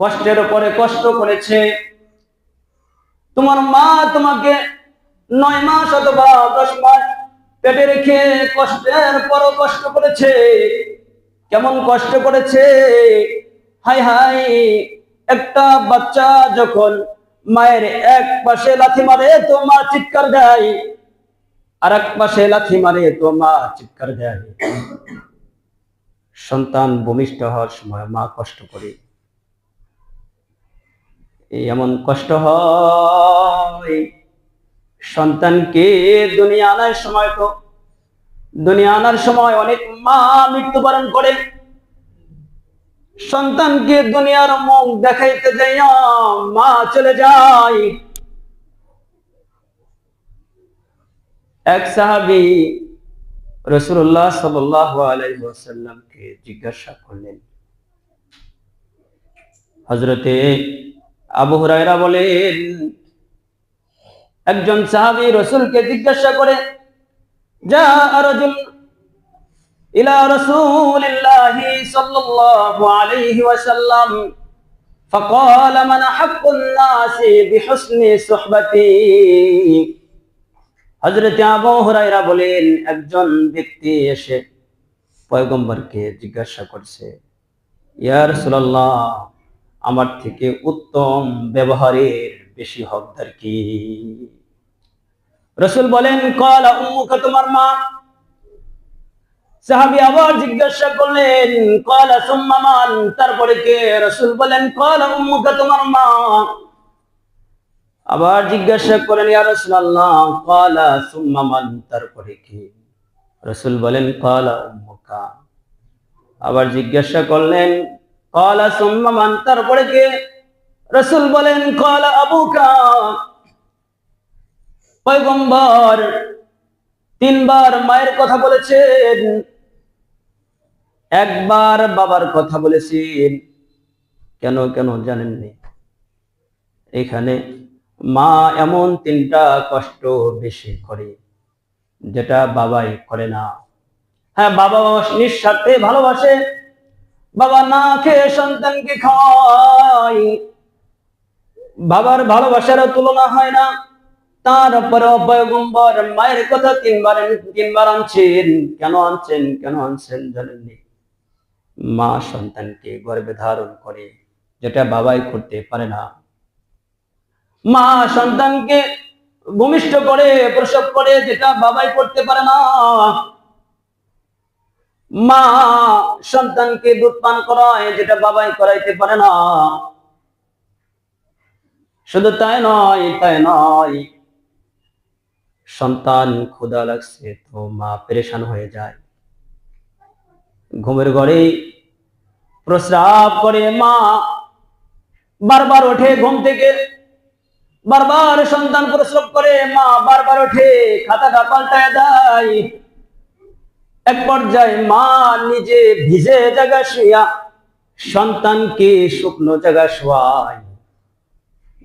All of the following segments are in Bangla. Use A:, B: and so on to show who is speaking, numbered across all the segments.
A: কষ্টের উপরে কষ্ট করেছে। তোমার মা তোমাকে নয় মাস অথবা দশ মাস পেটে রেখে কষ্টের পরও কষ্ট করেছে। কেমন কষ্ট করেছে? হাই হাই, একটা বাচ্চা যখন মায়ের এক পাশে লাথি মারে তো মা চিৎকার দেয়। আর এক পাশে লাথি মারে তো মা চিৎকার দেয়। সন্তান ভূমিষ্ঠ হওয়ার সময় মা কষ্ট করে। এমন কষ্ট হয়, সন্তানকে দুনিয়া আনার সময় তো, দুনিয়া আনার সময় অনেক মা মৃত্যুবরণ করে। সন্তানকে দুনিয়ার মুখ দেখাইতে যাইয়া মা চলে যায়। এক সাহাবি রসুল্লাহ সাল্লামকে জিজ্ঞাসা করলেন হজরতে আবু হুরায়রা বলেন একজন সাহাবি রসুলকে জিজ্ঞাসা করে যা রজুল ইলা রসুলিল্লাহ সাল্লাল্লাহু আলাইহি ওয়াসাল্লাম فقال من حق الناس بحسن صحبتي হজরত আবু হুরায়রা বলেন, একজন ব্যক্তি এসে পয়গম্বরকে জিজ্ঞাসা করছে, ইয়া রাসূলুল্লাহ, আমার থেকে উত্তম ব্যবহারের বেশি হকদার কি? রসুল বলেন, কল উম্মুকা, তোমার মা। সাহাবি আবার জিজ্ঞাসা করলেন, কলা সুম্মামান তারপরে কে? রসুল বলেন, কল উম্মুকা, তোমার মা। আবার জিজ্ঞাসা করেন, ইয়া বলেন আবার জিজ্ঞাসা করলেন, কলা সুম্মামান তারপরে কে রসুল বলেন, কলা আবুকা। পয়গম্বর তিনবার মায়ের কথা বলেছেন, একবার বাবার কথা বলেছেন। কেন কেন জানেননি? এখানে মা এমন তিনটা কষ্ট বেশি করে, যেটা বাবাই করে না। হ্যাঁ বাবা নিঃস্বার্থে ভালোবাসে, বাবা না খেয়ে সন্তানকে খাওয়ায়। বাবার ভালোবাসার তুলনা হয় না তারপরে পয়গম্বর মায়ের কথা তিনবার তিনবার আনছেন। কেন আনছেন কেন আনছেন জানেননি? মা সন্তানকে গর্ভে ধারণ করে, যেটা বাবাই করতে পারে না। মা সন্তানকে ভূমিষ্ঠ করে, প্রসব করে, যেটা বাবাই করতে পারে না। মা সন্তানকে দুধ পান করায়, যেটা বাবাই করাইতে পারে না। শুধু তাই নয় তাই নয়, সন্তান ক্ষুদা লাগছে তো মা পেরেশান হয়ে যায়। ঘুমের ঘরে প্রস্রাব করে মা, বারবার ওঠে ঘুম থেকে। বারবার সন্তান প্রস্রাব করে, মা বারবার ওঠে, খাতাটা পাল্টায় দেয়। এক পর্যায়ে মা নিজে ভিজে জায়গা শুয়া সন্তানকে শুকনো জায়গা শোয়ায়।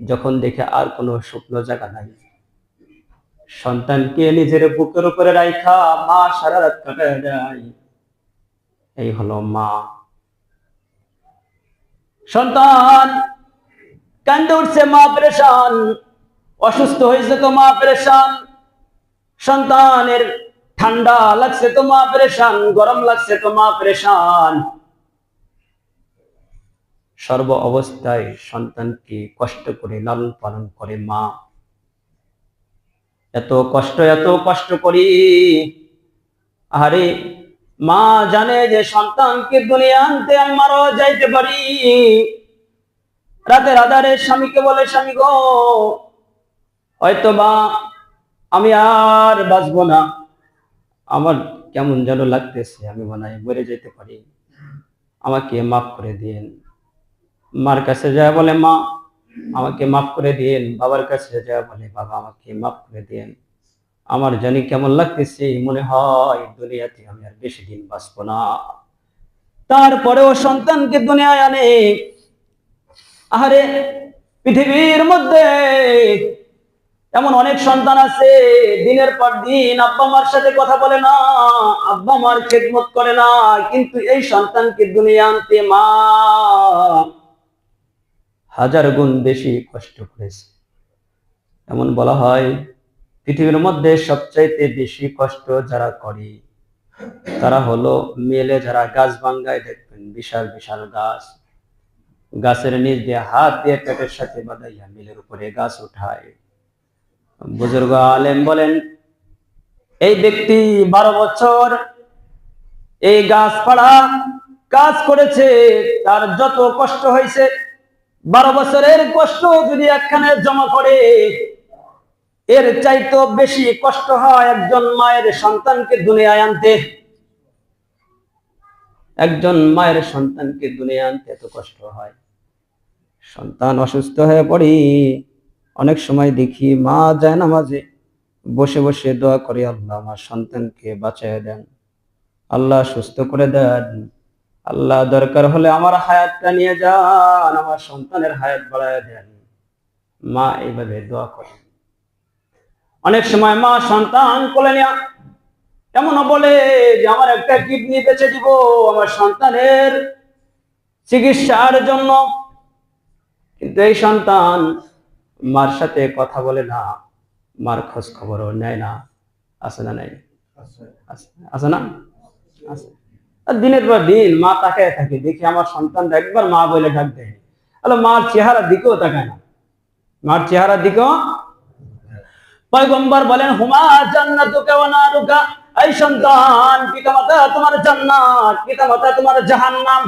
A: যখন দেখে আর কোনো শুকনো জায়গা নাই। সন্তানকে নিজের বুকের উপরে রাইখা মা সারা রাত কাটায় যায় এই হলো মা। সন্তান কান্দে উঠছে মা পরেশান, অসুস্থ হয়েছে তো মা পরেশান, সন্তানের ঠান্ডা লাগছে তো মা পরেশান, গরম লাগছে তো মা পরেশান। সর্ব অবস্থায় সন্তানকে কষ্ট করে লালন পালন করে মা। এত কষ্ট এত কষ্ট করি। আরে মা জানে যে সন্তানকে দুনিয়া আনতে আমি মারা যাইতে পারি। রাতের আধারে স্বামীকে বলে, স্বামী গো হয়তো বা আমি আর বাঁচবো না। আমার কেমন যেন লাগতেছে, আমি মনে হয় মরে যেতে পারি। আমাকে মাফ করে দিন মার কাছে যায় বলে, মা, আমাকে মাফ করে দিন বাবার কাছে যায় বলে, বাবা, আমাকে মাফ করে দিন আমার জানি কেমন লাগতেছে, মনে হয় দুনিয়াতে আমি আর বেশি দিন বাঁচবো না। তারপরেও সন্তানকে দুনিয়ায় আনে। আহারে, পৃথিবীর মধ্যে এমন অনেক সন্তান আছে, দিনের পর দিন আব্বা মার সাথে কথা বলে না, আব্বা মার খেদমত করে না, কিন্তু এই সন্তানকে দুনিয়া আনতে মা হাজার গুণ বেশি কষ্ট করেছে। এমন বলা হয়, পৃথিবীর মধ্যে সবচাইতে বেশি কষ্ট যারা করে, তারা হলো মেলে যারা গাছ ভাঙ্গায় দেখবেন, বিশাল বিশাল গাছ। গাছের নিচ দিয়ে হাত দিয়ে পেটের সাথে বাঁধাইয়া মিলের উপরে গাছ উঠায়। বুজুর্গ আলেম বলেন, এই ব্যক্তি বারো বছর এই গাছপাড়া কাজ করেছে, তার যত কষ্ট হয়েছে, বারো বছরের কষ্ট যদি একখানে জমা করে এর চাইতো বেশি কষ্ট হয় একজন মায়ের সন্তানকে দুনিয়ায় আনতে। একজন মায়ের সন্তানকে দুনিয়া আনতে এত কষ্ট হয়। সন্তান অসুস্থ হয়ে পড়ি, অনেক সময় দেখি মা যায় না মাঝে বসে বসে দোয়া করে, আল্লাহ আমার সন্তানকে বাঁচায় দেন। আল্লাহ সুস্থ করে দেন। আল্লাহ দরকার হলে আমার হায়াতটা নিয়ে যান, আমার সন্তানের হায়াত বাড়ায় দেন। মা এইভাবে দোয়া করে অনেক সময় মা সন্তান কোলে নেয়া এমনও বলে যে আমার একটা কিডনি বেঁচে দিব আমার সন্তানের চিকিৎসার জন্য। কিন্তু এই সন্তান মার সাথে কথা বলে না মার খোঁজ খবরও নেয় না। আছে না নাই? আছে- আছে। না? আছে। দিনের পর দিন মা তাকায় থাকে দেখি আমার সন্তান একবার মা বলে ডাক দেয়। তাহলে মার চেহারা দিকেও তাকায় না। মার চেহারা দিকেও পয়গম্বর বলেন হুমা জান্নাতু কেওয়ানা রুকা এই সন্তান পিতামাতা তোমার জান্নাত পিতামাতা তোমার জাহান্নাম।